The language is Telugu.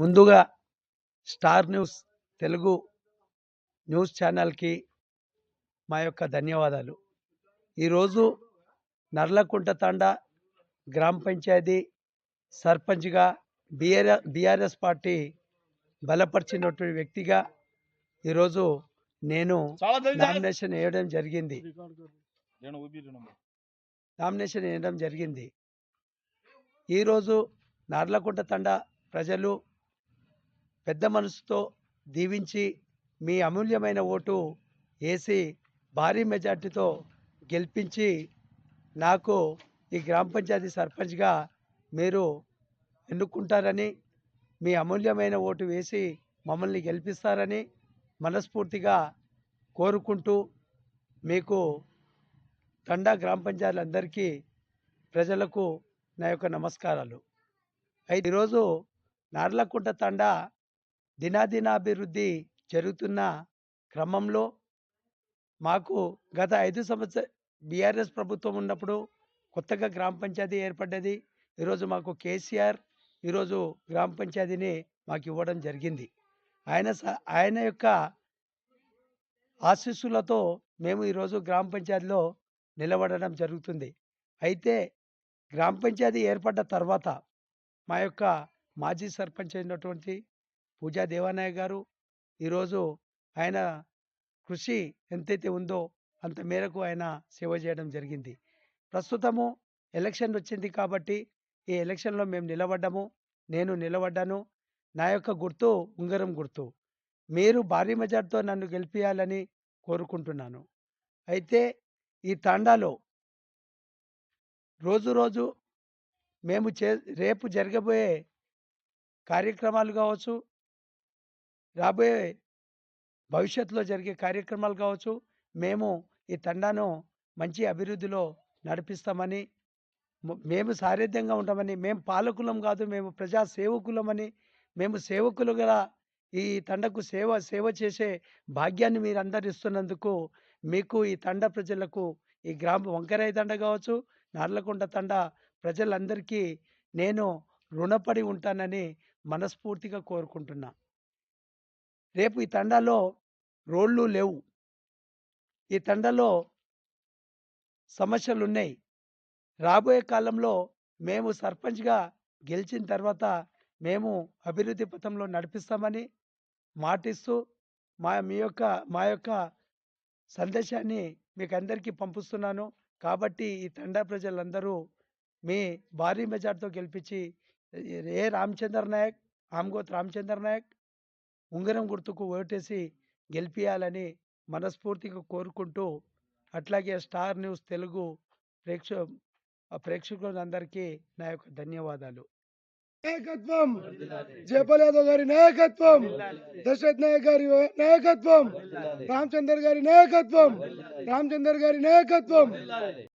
ముందుగా స్టార్ న్యూస్ తెలుగు న్యూస్ ఛానల్కి మా యొక్క ధన్యవాదాలు. ఈరోజు నర్లకుంట తండా గ్రామ పంచాయతీ సర్పంచ్గా బిఆర్ బీఆర్ఎస్ పార్టీ బలపరిచినటువంటి వ్యక్తిగా ఈరోజు నేను నామినేషన్ వేయడం జరిగింది. నామినేషన్ వేయడం జరిగింది. ఈరోజు నార్లకుంట తండ ప్రజలు పెద్ద మనసుతో దీవించి మీ అమూల్యమైన ఓటు వేసి భారీ మెజార్టీతో గెలిపించి నాకు ఈ గ్రామ పంచాయతీ సర్పంచ్గా మీరు ఎన్నుకుంటారని మీ అమూల్యమైన ఓటు వేసి మమ్మల్ని గెలిపిస్తారని మనస్ఫూర్తిగా కోరుకుంటూ మీకు తండా గ్రామ పంచాయతీలందరికీ ప్రజలకు నా యొక్క నమస్కారాలు. అయితే ఈరోజు నార్లకుంట తండా దినాదినాభివృద్ధి జరుగుతున్న క్రమంలో మాకు గత ఐదు సంవత్సర బీఆర్ఎస్ ప్రభుత్వం ఉన్నప్పుడు కొత్తగా గ్రామ పంచాయతీ ఏర్పడ్డది. ఈరోజు మాకు కేసీఆర్ ఈరోజు గ్రామ పంచాయతీని మాకు ఇవ్వడం జరిగింది. ఆయన స- ఆయన యొక్క ఆశీస్సులతో మేము ఈరోజు గ్రామ పంచాయతీలో నిలబడడం జరుగుతుంది. అయితే గ్రామ పంచాయతీ ఏర్పడ్డ తర్వాత మా యొక్క మాజీ సర్పంచ్ అయినటువంటి పూజా దేవానాయ గారు ఈరోజు ఆయన కృషి ఎంతైతే ఉందో అంత మేరకు ఆయన సేవ చేయడం జరిగింది. ప్రస్తుతము ఎలక్షన్ వచ్చింది కాబట్టి ఈ ఎలక్షన్లో మేము నిలబడ్డాము నేను నిలబడ్డాను. నా యొక్క గుర్తు ఉంగరం గుర్తు. మీరు భారీ మెజార్టీతో నన్ను గెలిపించాలని కోరుకుంటున్నాను. అయితే ఈ తాండాలో రోజు రోజు మేము చే రేపు జరగబోయే కార్యక్రమాలు కావచ్చు రాబోయే భవిష్యత్తులో జరిగే కార్యక్రమాలు కావచ్చు మేము ఈ తండాను మంచి అభివృద్ధిలో నడిపిస్తామని మేము సారథ్యంగా ఉంటామని మేము పాలకులం కాదు మేము ప్రజా సేవకులమని మేము సేవకులుగా ఈ తండకు సేవ సేవ చేసే భాగ్యాన్ని మీరు అందరు ఇస్తున్నందుకు మీకు ఈ తండ ప్రజలకు ఈ గ్రామ వంకరాయి తండ కావచ్చు నార్లకొండ తండ ప్రజలందరికీ నేను రుణపడి ఉంటానని మనస్ఫూర్తిగా కోరుకుంటున్నా. రేపు ఈ తండాలో రోడ్లు లేవు. ఈ తండాలో సమస్యలు ఉన్నాయి రాబోయే కాలంలో మేము సర్పంచ్గా గెలిచిన తర్వాత మేము అభివృద్ధి పథంలో నడిపిస్తామని మాటిస్తూ మా మీ యొక్క మా యొక్క సందేశాన్ని మీకు అందరికీ పంపిస్తున్నాను. కాబట్టి ఈ తండా ప్రజలందరూ మీ భారీ మెజార్టీతో గెలిపించి ఏ రామచంద్ర నాయక్ ఆమ్గోత్ రామచంద్ర నాయక్ ఉంగరం గుర్తుకు ఓటేసి గెలిపించాలని మనస్ఫూర్తిగా కోరుకుంటూ అట్లాగే స్టార్ న్యూస్ తెలుగు ప్రేక్ష ఆ ప్రేక్షకులందరికీ నా యొక్క ధన్యవాదాలు. నాయకత్వం! జయపాల్ యాదవ్ గారి నాయకత్వం! దశరథ్ నాయక్ గారి నాయకత్వం! రామచందర్ గారి నాయకత్వం! రామచందర్ గారి నాయకత్వం!